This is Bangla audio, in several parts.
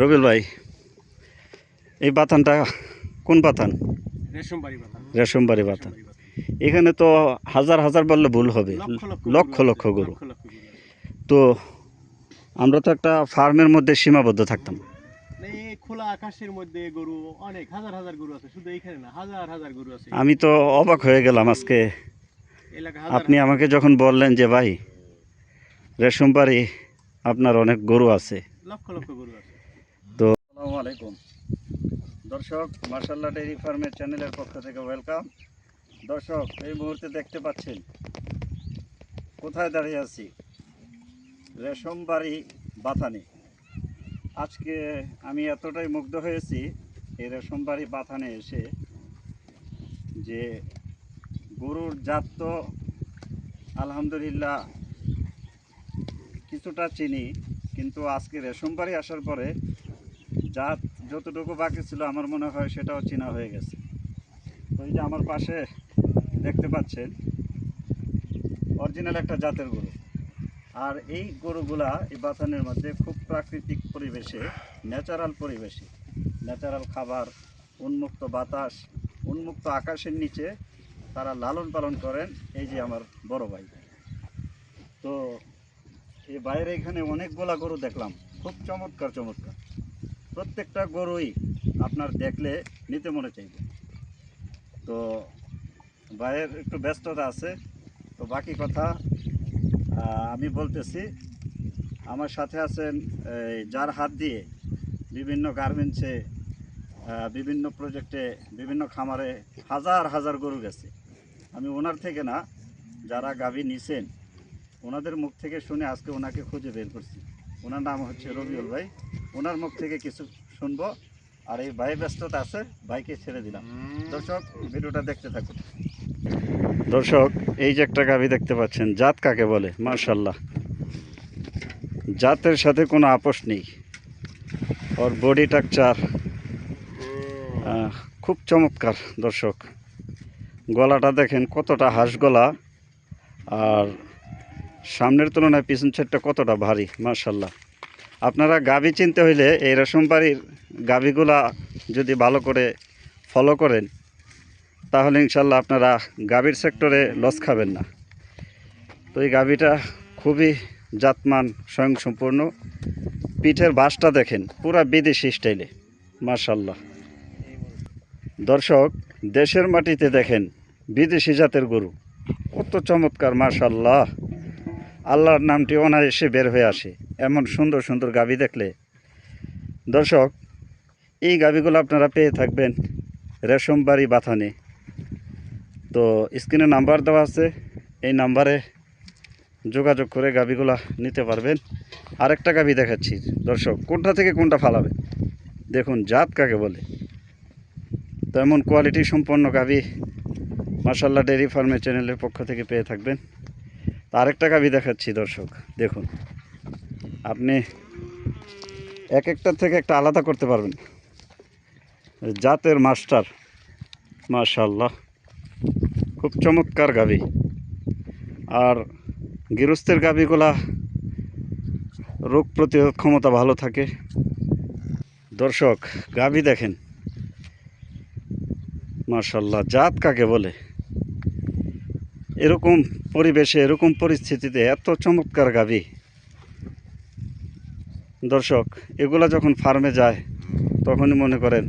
রবিল ভাই এই বাথানটা কোন বাথান রেশমবাড়ি বাতা রেশমবাড়ি বাথান এখানে তো হাজার হাজার বললে ভুল হবে। লক্ষ লক্ষ গরু। তো আমরা তো একটা ফার্মের মধ্যে সীমাবদ্ধ থাকতাম। খোলা আকাশের মধ্যে গরু অনেক হাজার হাজার গরু আছে। শুধু এইখানে না হাজার হাজার গরু আছে। আমি তো অবাক হয়ে গেলাম আজকে। আপনি আমাকে যখন বললেন যে ভাই রেশমবাড়ি আপনার অনেক গরু আছে। লক্ষ লক্ষ গরু আছে। আলাইকুম। দর্শক মার্শাল্লাহ ডেইরি ফার্মের চ্যানেলের পক্ষ থেকে ওয়েলকাম দর্শক, এই মুহূর্তে দেখতে পাচ্ছেন, কোথায় দাঁড়িয়ে আছি? রেশমবাড়ি বাথানে। আজকে আমি এতটাই মুগ্ধ হয়েছি, এই রেশমবাড়ি বাথানে এসে যে গরুর জাত তো আলহামদুলিল্লাহ কিছুটা চিনি, কিন্তু আজকে রেশমবাড়ি আসার পরে জাত যতটুকু বাকি ছিল, আমার মনে হয় সেটাও চেনা হয়ে গেছে। এই যে আমার পাশে দেখতে পাচ্ছেন, অরিজিনাল একটা জাতের গরু। আর এই গরুগুলা এই বাথানের মধ্যে খুব প্রাকৃতিক পরিবেশে ন্যাচারাল পরিবেশে ন্যাচারাল খাবার, উন্মুক্ত বাতাস, উন্মুক্ত আকাশের নিচে তারা লালন পালন করেন এই যে আমার বড় ভাই। তো এই বাইরে এখানে অনেকগুলা গরু দেখলাম, খুব চমৎকার চমৎকার। প্রত্যেকটা গরুই আপনার দেখলে নিতে মনে চাইবে। তো ভাইয়ের একটু ব্যস্ততা আছে, তো বাকি কথা আমি বলতেছি, আমার সাথে আছেন যার হাত দিয়ে বিভিন্ন গার্মেন্টসে বিভিন্ন প্রজেক্টে, বিভিন্ন খামারে হাজার হাজার গরু গেছে। আমি ওনার থেকে না, যারা গাভী নিছেন, ওনাদের মুখ থেকে শুনে আজকে ওনাকে খুঁজে বের করছি। ওনার নাম হচ্ছে রবিউল ভাই। ওনার মুখ থেকে কিছু শুনব। আর এই ভাই ব্যস্ততা আছে ভাইকে ছেড়ে দিলাম। দর্শক ভিডিওটা দেখতে থাকুন। দর্শক এই যে একটা গাভী দেখতে পাচ্ছেন জাত কাকে বলে? মার্শাল্লাহ জাতের সাথে কোনো আপোষ নেই। ওর বডি টাকচার খুব চমৎকার দর্শক। গলাটা দেখেন কতটা হাঁস গলা। আর সামনের তুলনায় পিছন সাইডটা কতটা ভারী মার্শাল্লাহ আপনারা গাভী চিনতে হইলে এই রেশমবাড়ির গাভীগুলা যদি ভালো করে ফলো করেন, তাহলে ইনশাল্লাহ আপনারা গাভীর সেক্টরে লস খাবেন না। তো এই গাভীটা খুবই জাতমান, স্বয়ংসম্পূর্ণ। পিঠের বাসটা দেখেন, পুরা বিদেশি স্টাইলে মার্শাল্লাহ দর্শক, দেশের মাটিতে দেখেন, বিদেশি জাতের গরু, কত চমৎকার মার্শাল্লাহ আল্লাহর নামটি অনায়াসে বের হয়ে আসে। এমন সুন্দর সুন্দর গাভী দেখলে। দর্শক, এই গাভীগুলো আপনারা পেয়ে থাকবেন রেশমবাড়ি বাথানে। তো স্ক্রিনে নাম্বার দেওয়া আছে, এই নাম্বারে যোগাযোগ করে গাভীগুলা নিতে পারবেন। আরেকটা গাভী দেখাচ্ছি, দর্শক, কোনটা থেকে কোনটা ফালাবেন দেখুন, জাত কাকে বলে। তো এমন কোয়ালিটি সম্পন্ন গাভী মার্শাল্লাহ ডেয়ারি ফার্মের চ্যানেলের পক্ষ থেকে পেয়ে থাকবেন। আরেকটা গাভী দেখাচ্ছি, দর্শক, দেখুন। আপনি এক একটার থেকে একটা আলাদা করতে পারবেন। জাতের মাস্টার মাশাল্লাহ খুব চমৎকার গাভী আর গৃহস্থের গাভীগুলা রোগ প্রতিরোধ ক্ষমতা ভালো থাকে। দর্শক গাভী দেখেন। মাশাল্লাহ জাত কাকে বলে? এরকম পরিবেশে, এরকম পরিস্থিতিতে এত চমৎকার গাভী দর্শক, এগুলা যখন ফার্মে যায়, তখনই মনে করেন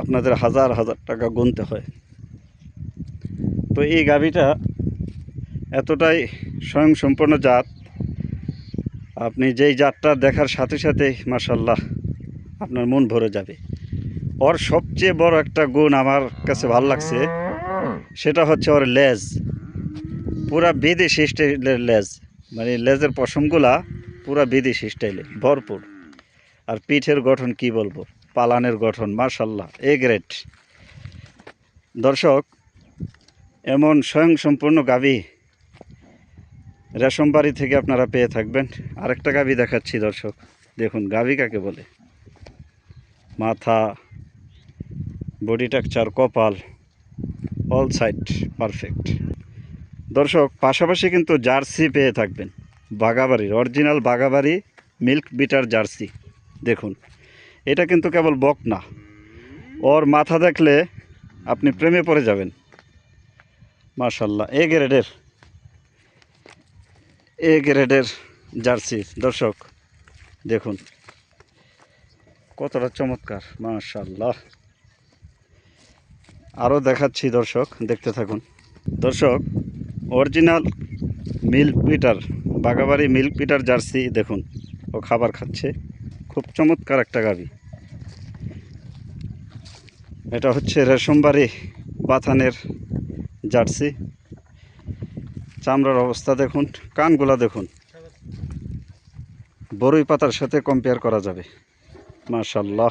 আপনাদের হাজার হাজার টাকা গুনতে হয়। তো এই গাভীটা এতটাই স্বয়ংসম্পূর্ণ জাত। আপনি যেই জাতটা দেখার সাথে সাথেই মাসাল্লাহ আপনার মন ভরে যাবে। ওর সবচেয়ে বড় একটা গুণ আমার কাছে ভালো লাগছে, সেটা হচ্ছে ওর লেজ। পুরা বিদেশি স্টাইলের লেজ মানে লেজের পশমগুলা পুরা বিদেশি স্টাইলে, ভরপুর। আর পিঠের গঠন কি বলব? পালানের গঠন মার্শাল্লাহ এ গ্রেট। দর্শক, এমন স্বয়ংসম্পূর্ণ গাভী রেশমবাড়ি থেকে আপনারা পেয়ে থাকবেন। আরেকটা গাভী দেখাচ্ছি, দর্শক। দেখুন, গাভী কাকে বলে? মাথা বডি টাকচার কপাল অল সাইড পারফেক্ট দর্শক, পাশাপাশি কিন্তু জার্সি পেয়ে থাকবেন। বাগাবাড়ির অরিজিনাল বাগাবাড়ি মিল্ক বিটার জার্সি দেখুন, এটা কিন্তু কেবল বক না। ওর মাথা দেখলে আপনি প্রেমে পড়ে যাবেন। মার্শাল্লাহ এ গ্রেডের এ গ্রেডের জার্সি দর্শক, দেখুন। কতটা চমৎকার মার্শাল্লাহ আরও দেখাচ্ছি দর্শক, দেখতে থাকুন। দর্শক অরিজিনাল মিল্ক পিটার, বাগাবাড়ি মিল্ক পিটার জার্সি, দেখুন, ও খাবার খাচ্ছে। খুব চমৎকার একটা গাবি। এটা হচ্ছে রেশমবাড়ি বাথানের জার্সি। চামড়ার অবস্থা দেখুন, কানগুলা দেখুন। বরুই পাতার সাথে কম্পেয়ার করা যাবে। মাশাল্লাহ